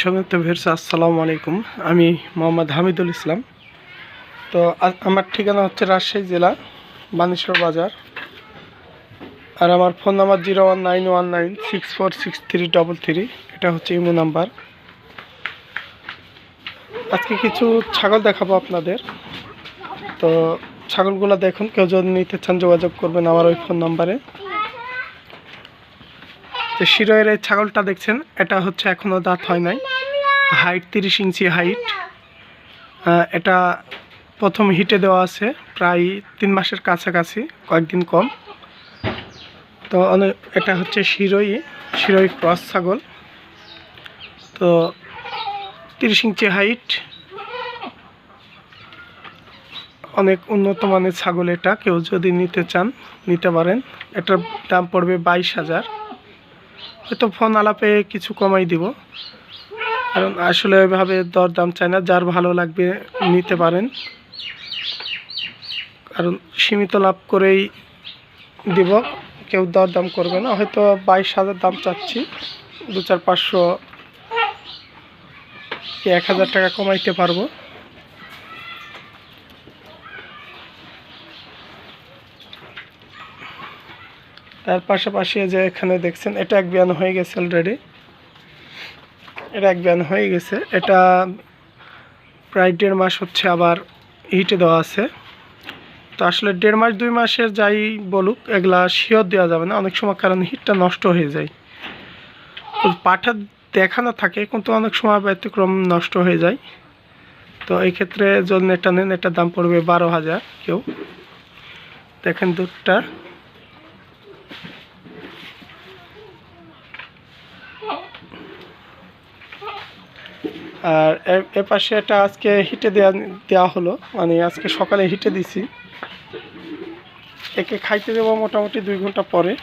সমিত ভেরসা আসসালামু আলাইকুম। আমি মোহাম্মদ হামিদুল ইসলাম। তো আমার ঠিকানা হচ্ছে রাজশাহী জেলা, বানেশ্বর বাজার। আর আমার phone number zero one nine one nine six four six three double three, এটা হচ্ছে ইমো নাম্বার। আজকে কিছু ছাগল দেখাবো আপনাদের। তো ছাগলগুলো দেখুন, কেউ যদি নিতে চান যোগাযোগ করবেন আমার ওই ফোন নাম্বারে। যে শিরোয়ের এই ছাগলটা দেখছেন, এটা হচ্ছে এখনও দাঁত হয় নাই। হাইট তিরিশ ইঞ্চি হাইট এটা প্রথম হিটে দেওয়া আছে, প্রায় তিন মাসের কাছাকাছি, কয়েকদিন কম। তো অনেক এটা হচ্ছে শিরোই শিরোই ক্রস ছাগল। তো তিরিশ ইঞ্চি হাইট অনেক উন্নত মানের ছাগল এটা, কেউ যদি নিতে চান, নিতে পারেন। এটার দাম পড়বে বাইশ হাজার। হয়তো ফোন আলাপে কিছু কমাই দিব। কারণ আসলে ওইভাবে দর দাম চাই না, যার ভালো লাগবে নিতে পারেন। কারণ সীমিত লাভ করেই দিব, কেউ দর দাম করবে না। হয়তো বাইশ হাজার দাম চাচ্ছি, দু চার পাঁচশো কি এক হাজার টাকা কমাইতে পারব। তার পাশাপাশি যে এখানে দেখছেন, এটা এক বিয়ান হয়ে গেছে অলরেডি এটা এক বিয়ান হয়ে গেছে। এটা প্রায় দেড় মাস হচ্ছে আবার হিটে দেওয়া আছে। তো আসলে দেড় মাস, দুই মাসের যাই বলুক, এগুলা শিওর দেওয়া যাবে না। অনেক সময় কারণ হিটটা নষ্ট হয়ে যায়। পাঠা দেখানো থাকে, কিন্তু অনেক সময় ব্যতিক্রম নষ্ট হয়ে যায়। তো এই ক্ষেত্রে যদি এটা নেন, এটার দাম পড়বে বারো হাজার কেউ। দেখেন দুধটা। আর এ- পাশে এটা আজকে হিটে দেওয়া দেওয়া হলো। মানে আজকে সকালে হিটে দিছি। একে খাইতে দেবো মোটামুটি দুই ঘণ্টা পরে।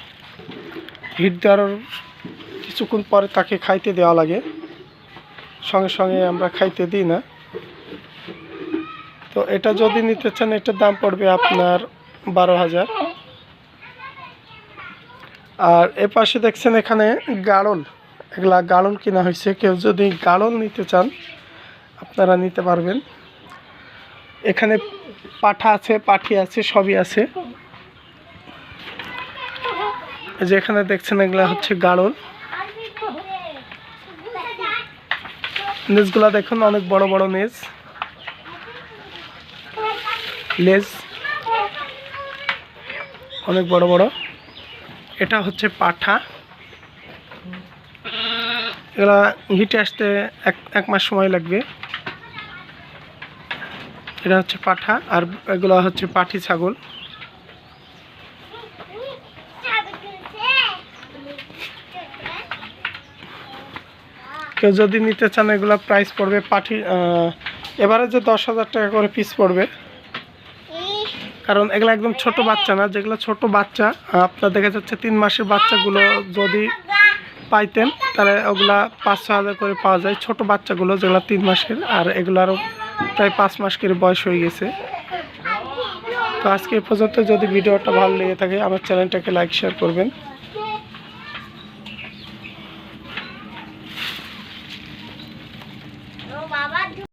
হিট দেওয়ার কিছুক্ষণ পরে তাকে খাইতে দেওয়া লাগে। সঙ্গে সঙ্গে আমরা খাইতে দিই না। তো এটা যদি নিতে চান, এটার দাম পড়বে আপনার বারো হাজার। আর এ পাশে দেখছেন এখানে গাড়ল এগুলা গাড়ল কিনা হয়েছে, কেউ যদি গাড়ল নিতে চান, আপনারা নিতে পারবেন। এখানে পাঠা আছে, পাঠি আছে, সবই আছে। যে এখানে দেখছেন এগুলা হচ্ছে গাড়ল নেজগুলা দেখুন, অনেক বড় বড় নেজ। লেজ। অনেক বড় বড়। এটা হচ্ছে পাঠা। এগুলা হিটে আসতে এক এক মাস সময় লাগবে। এটা হচ্ছে পাঠা আর এগুলো হচ্ছে পাঠি ছাগল। কেউ যদি নিতে চান এগুলো প্রাইস পড়বে পাঠি এবারে যে দশ হাজার টাকা করে পিস পড়বে। কারণ এগুলো একদম ছোট বাচ্চা না, যেগুলো ছোট বাচ্চা আপনার দেখা যাচ্ছে তিন মাসের বাচ্চাগুলো যদি পাইতেন, তাহলে ওগুলা পাঁচ ছ হাজার করে পাওয়া যায়। ছোট বাচ্চাগুলো যেগুলো তিন মাসের, আর এগুলো আরও প্রায় পাঁচ মাস করে বয়স হয়ে গেছে। তো আজকে পর্যন্ত যদি ভিডিওটা ভালো লেগে থাকে, আমার চ্যানেলটাকে লাইক, শেয়ার করবেন।